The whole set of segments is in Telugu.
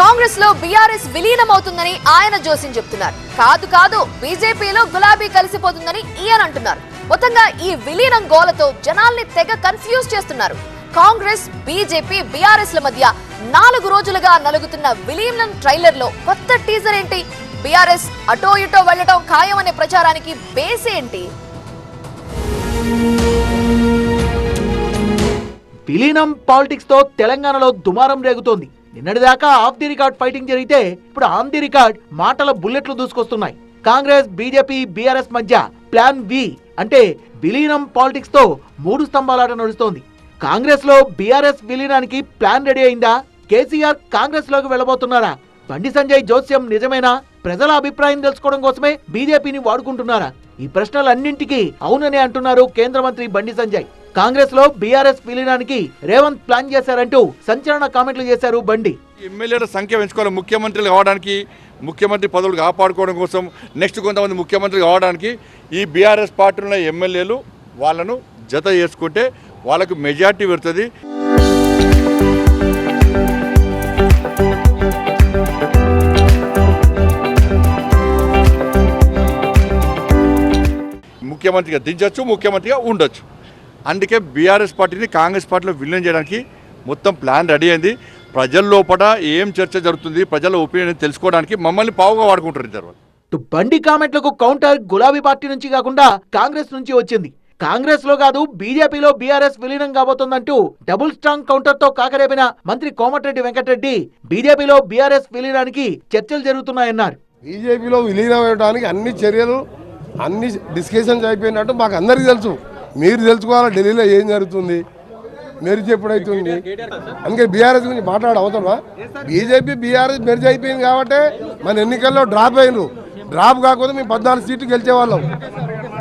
కాంగ్రెస్లో బీఆర్ఎస్ విలీనం అవుతుందని ఆయన జోసిన్ చెప్తున్నారు. కాదు కాదు బీజేపీలో గులాబీ కలిసిపోతుందని ఈయన అంటున్నారు. మొత్తంగా ఈ విలీనం గోలతో జనాల్ని తెగ కన్ఫ్యూజ్ చేస్తున్నారు. కాంగ్రెస్ బీజేపీ బీఆర్ఎస్ ల మధ్య నాలుగు రోజులుగా నలుగుతున్న విలీనం ట్రైలర్లో కొత్త టీజర్ ఏంటి? బీఆర్ఎస్ అటో ఇటో వెళ్ళటం ఖాయమనే ప్రచారానికి బేస్ ఏంటి? విలీనం పాలిటిక్స్తో తెలంగాణలో దుమారం రేగుతోంది. నిన్నటిదాకా ఆఫ్ ది రికార్డ్ ఫైటింగ్ జరిగితే ఇప్పుడు ఆన్ ది రికార్డ్ మాటల బుల్లెట్లు దూసుకొస్తున్నాయి. కాంగ్రెస్ బీజేపీ బీఆర్ఎస్ మధ్య ప్లాన్ వి అంటే విలీనం పాలిటిక్స్తో మూడు స్తంభాలాట నడుస్తోంది. కాంగ్రెస్లో బీఆర్ఎస్ విలీనానికి ప్లాన్ రెడీ అయిందా? కేసీఆర్ కాంగ్రెస్లోకి వెళ్ళబోతున్నారా? బండి సంజయ్ జోస్యం నిజమేనా? ప్రజల అభిప్రాయం తెలుసుకోవడం కోసమే బీజేపీని వాడుకుంటున్నారా? ఈ ప్రశ్నలన్నింటికీ అవునని అంటున్నారు కేంద్ర మంత్రి బండి సంజయ్. కాంగ్రెస్లో బీఆర్ఎస్ విలీనానికి రేవంత్ ప్లాన్ చేశారంటూ సంచలన కామెంట్లు చేశారు బండి. ఎమ్మెల్యేల సంఖ్య పెంచుకోవాలి. ముఖ్యమంత్రులు కావడానికి ముఖ్యమంత్రి పదవులు కాపాడుకోవడం కోసం నెక్స్ట్ కొంతమంది ముఖ్యమంత్రి కావడానికి ఈ బీఆర్ఎస్ పార్టీలో ఉన్న ఎమ్మెల్యేలు వాళ్ళను జత చేసుకుంటే వాళ్ళకు మెజార్టీ పెడుతుంది ముఖ్యమంత్రిగా దించవచ్చు ముఖ్యమంత్రిగా ఉండొచ్చు. అందుకే బీఆర్ఎస్ పార్టీని కాంగ్రెస్ పార్టీలో విలీనం చేయడానికి మొత్తం ప్లాన్ రెడీ అయింది. ప్రజల లోపల ఏం చర్చ జరుగుతుంది ప్రజల ఒపీనియన్ తెలుసుకోవడానికి మమ్మల్ని పావుగా వాడుకుంటారు ఇద్దరు బండి కామెంట్లకు కౌంటర్ గులాబీ పార్టీ నుంచి కాకుండా కాంగ్రెస్ నుంచి వచ్చింది. కాంగ్రెస్లో కాదు బీజేపీలో బీఆర్ఎస్ విలీనం కాబోతోందంటూ డబుల్ స్ట్రాంగ్ కౌంటర్తో కాకరేపిన మంత్రి కోమటిరెడ్డి వెంకటరెడ్డి బీజేపీలో బీఆర్ఎస్ విలీనానికి చర్చలు జరుగుతున్నాయన్నారు. బీజేపీలో విలీనం అవ్వడానికి అన్ని చర్యలు అన్ని డిస్కషన్స్ అయిపోయినట్టు మాకు అందరికీ తెలుసు. మీరు తెలుసుకోవాలి ఢిల్లీలో ఏం జరుగుతుంది? మెరిజ్ ఎప్పుడైతుంది అందుకే బీఆర్ఎస్ గురించి మాట్లాడ అవసరమా? బీజేపీ బీఆర్ఎస్ మెరిజ్ అయిపోయింది కాబట్టి మన ఎన్నికల్లో డ్రాప్ అయినరు. డ్రాప్ కాకపోతే మేము పద్నాలుగు సీట్లు గెలిచేవాళ్ళం.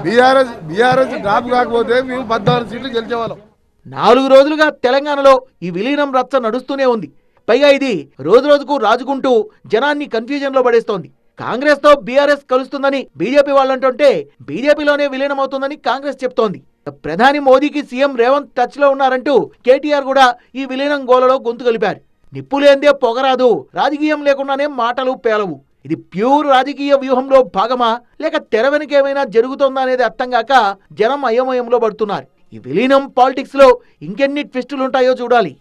బీఆర్ఎస్ బీఆర్ఎస్ డ్రాప్ కాకపోతే మేము పద్నాలుగు సీట్లు గెలిచేవాళ్ళం. నాలుగు రోజులుగా తెలంగాణలో ఈ విలీనం రచ్చ నడుస్తూనే ఉంది. పైగా ఇది రోజు రోజుకు రాజుకుంటూ జనాన్ని కన్ఫ్యూజన్లో పడేస్తోంది. కాంగ్రెస్తో బీఆర్ఎస్ కలుస్తుందని బీజేపీ వాళ్ళంటుంటే బీజేపీలోనే విలీనమవుతుందని కాంగ్రెస్ చెప్తోంది. ప్రధాని మోదీకి సీఎం రేవంత్ టచ్లో ఉన్నారంటూ కేటీఆర్ కూడా ఈ విలీనం గోలలో గొంతు కలిపారు. నిప్పు లేందే పొగరాదు రాజకీయం లేకుండానే మాటలు పేలవు. ఇది ప్యూర్ రాజకీయ వ్యూహంలో భాగమా లేక తెర వెనుక ఏమైనా జరుగుతోందా అనేది అర్థం కాక జనం అయోమయంలో పడుతున్నారు. ఈ విలీనం పాలిటిక్స్లో ఇంకెన్ని ట్విస్టులుంటాయో చూడాలి.